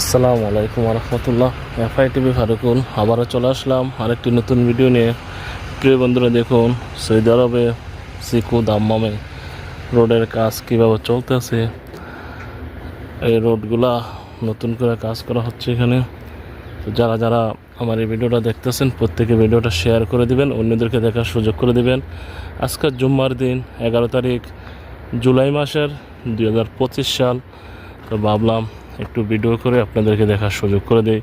আসসালামু আলাইকুম রহমতুল্লাহ FI TV Farukul আবারও চলে আসলাম আরেকটি নতুন ভিডিও নিয়ে। প্রিয় বন্ধুরা, দেখুন সৌদি আরবে সিকু দাম্মামে রোডের কাজ কীভাবে চলতেছে। এই রোডগুলা নতুন করে কাজ করা হচ্ছে এখানে। তো যারা যারা আমার এই ভিডিওটা দেখতেছেন, প্রত্যেকে ভিডিওটা শেয়ার করে দিবেন, অন্যদেরকে দেখার সুযোগ করে দিবেন। আজকের জুম্মার দিন, এগারো তারিখ, জুলাই মাসের দু হাজার পঁচিশ সাল। তো ভাবলাম একটু ভিডিও করে আপনাদেরকে দেখার সুযোগ করে দেই।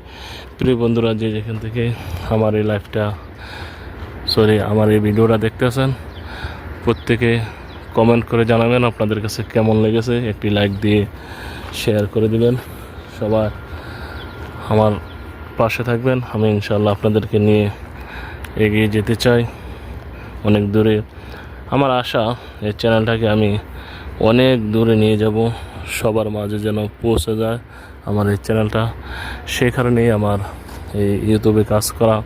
প্রিয় বন্ধুরা, যে যেখান থেকে আমার এই লাইফটা সরি আমার এই ভিডিওটা দেখতেছেন, প্রত্যেকে কমেন্ট করে জানাবেন আপনাদের কাছে কেমন লেগেছে। একটি লাইক দিয়ে শেয়ার করে দিবেন। সবার আমার পাশে থাকবেন। আমি ইনশাল্লাহ আপনাদেরকে নিয়ে এগিয়ে যেতে চাই। অনেক দূরে। আমার আশা, এই চ্যানেলটাকে আমি অনেক দূরে নিয়ে যাব। সবার মাঝে যেন পৌঁছে যায় আমার এই চ্যানেলটা। সেই কারণেই আমার এই ইউটিউবে কাজ করা।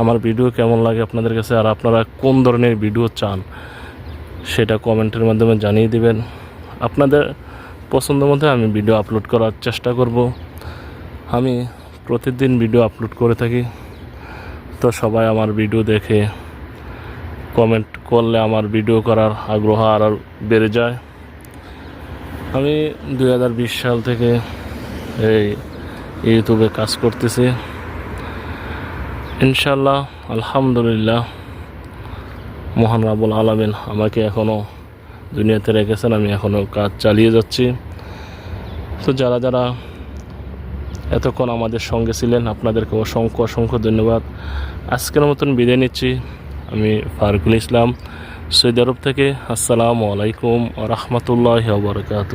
আমার ভিডিও কেমন লাগে আপনাদের কাছে? আর আপনারা কোন ধরনের ভিডিও চান? সেটা কমেন্টের মাধ্যমে জানিয়ে দিবেন। আপনাদের পছন্দ মতো আমি ভিডিও আপলোড করার চেষ্টা করব। আমি প্রতিদিন ভিডিও আপলোড করে থাকি। তো সবাই আমার ভিডিও দেখে কমেন্ট করলে আমার ভিডিও করার আগ্রহ আরও বেড়ে যায়। আমি দু হাজার বিশ সাল থেকে এই ইউটিউবে কাজ করতেছি। ইনশাল্লাহ আলহামদুলিল্লাহ, মহান রাবুল আলমিন আমাকে এখনও দুনিয়াতে রেখেছেন, আমি এখনও কাজ চালিয়ে যাচ্ছি। তো যারা যারা এতক্ষণ আমাদের সঙ্গে ছিলেন, আপনাদেরকে অসংখ্য অসংখ্য ধন্যবাদ। আজকের মতন বিদায় নিচ্ছি। আমি ফারুকুল ইসলাম সৌদি আরব থেকে আসসালামু আলাইকুম রহমতুল্লাহ বরকাত